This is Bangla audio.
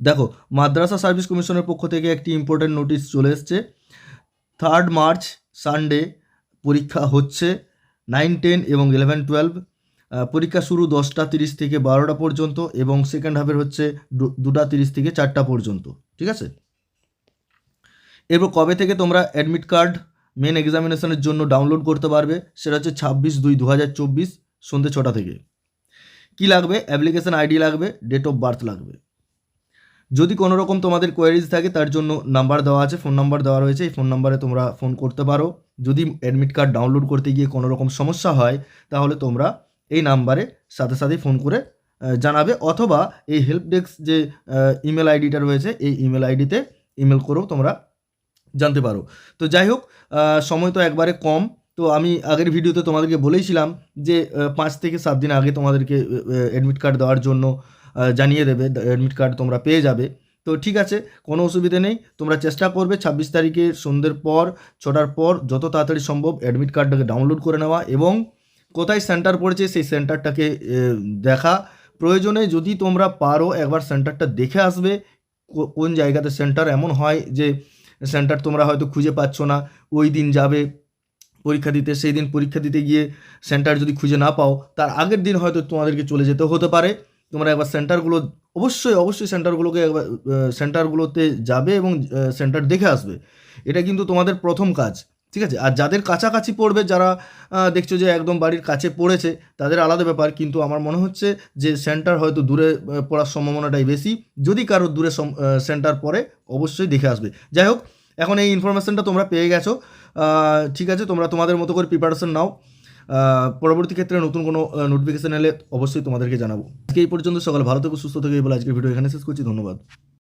দেখো, মাদ্রাসা সার্ভিস কমিশনের পক্ষ থেকে একটি ইম্পর্টেন্ট নোটিশ চলে এসছে। থার্ড মার্চ সানডে পরীক্ষা হচ্ছে নাইন টেন এবং ইলেভেন টুয়েলভ পরীক্ষা শুরু দশটা তিরিশ থেকে বারোটা পর্যন্ত এবং সেকেন্ড হাফের হচ্ছে দুটা তিরিশ থেকে চারটা পর্যন্ত, ঠিক আছে? এরপর কবে থেকে তোমরা অ্যাডমিট কার্ড মেন এক্সামিনেশনের জন্য ডাউনলোড করতে পারবে, সেটা হচ্ছে ছাব্বিশ দুই দু হাজার চব্বিশ সন্ধ্যে ছটা থেকে। কি লাগবে? অ্যাপ্লিকেশন আইডি লাগবে ডেট অফ বার্থ লাগবে। যদি কোনো রকম তোমাদের কোয়ারিজ থাকে, তার জন্য নাম্বার দেওয়া আছে ফোন নাম্বার দেওয়া রয়েছে, এই ফোন নাম্বারে তোমরা ফোন করতে পারো। যদি অ্যাডমিট কার্ড ডাউনলোড করতে গিয়ে কোনো রকম সমস্যা হয়, তাহলে তোমরা এই নাম্বারে সাথে সাথেই ফোন করে জানাবে। অথবা এই হেল্প ডেস্ক যে ইমেল আইডিটা রয়েছে, এই ইমেল আইডিতে ইমেল করেও তোমরা জানতে পারো। তো যাই হোক সময় তো একবারে কম। তো আমি আগের ভিডিওতে তোমাদেরকে বলেইছিলাম যে পাঁচ থেকে সাত দিন আগে তোমাদেরকে অ্যাডমিট কার্ড দেওয়ার জন্য জানিয়ে দেবে অ্যাডমিট কার্ড তোমরা পেয়ে যাবে। তো ঠিক আছে, কোনো অসুবিধে নেই, তোমরা চেষ্টা করবে ছাব্বিশ তারিখে সন্ধ্যের পর, ছটার পর যত তাড়াতাড়ি সম্ভব অ্যাডমিট কার্ডটাকে ডাউনলোড করে নেওয়া এবং কোথায় সেন্টার পড়েছে সেই সেন্টারটাকে দেখা। প্রয়োজনে যদি তোমরা পারো একবার সেন্টারটা দেখে আসবে কোন জায়গাতে সেন্টার এমন হয় যে সেন্টার তোমরা হয়তো খুঁজে পাচ্ছ না, ওই দিন যাবে পরীক্ষা দিতে, সেই দিন পরীক্ষা দিতে গিয়ে সেন্টার যদি খুঁজে না পাও, তার আগের দিন হয়তো তোমাদেরকে চলে যেতে হতে পারে। তোমরা একবার সেন্টারগুলো, অবশ্যই অবশ্যই সেন্টারগুলোকে একবার সেন্টারগুলোতে যাবে এবং সেন্টার দেখে আসবে। এটা কিন্তু তোমাদের প্রথম কাজ, ঠিক আছে? আর যাদের কাছাকাছি পড়বে, যারা দেখছ যে একদম বাড়ির কাছে পড়েছে, তাদের আলাদা ব্যাপার, কিন্তু আমার মনে হচ্ছে যে সেন্টার হয়তো দূরে পড়ার সম্ভাবনাটাই বেশি। যদি কারও দূরে সেন্টার পড়ে, অবশ্যই দেখে আসবে। যাই হোক, এখন এই ইনফরমেশনটা তোমরা পেয়ে গেছো। ঠিক আছে, তোমরা তোমাদের মতো করে প্রিপারেশন নাও। পরবর্তী ক্ষেত্রে নতুন কোনো নোটিফিকেশান এলে অবশ্যই তোমাদেরকে জানাব। আজকে এই পর্যন্ত, সকাল ভালো থেকে, সুস্থ থেকে বলে আজকের ভিডিও এখানে শেষ করছি, ধন্যবাদ।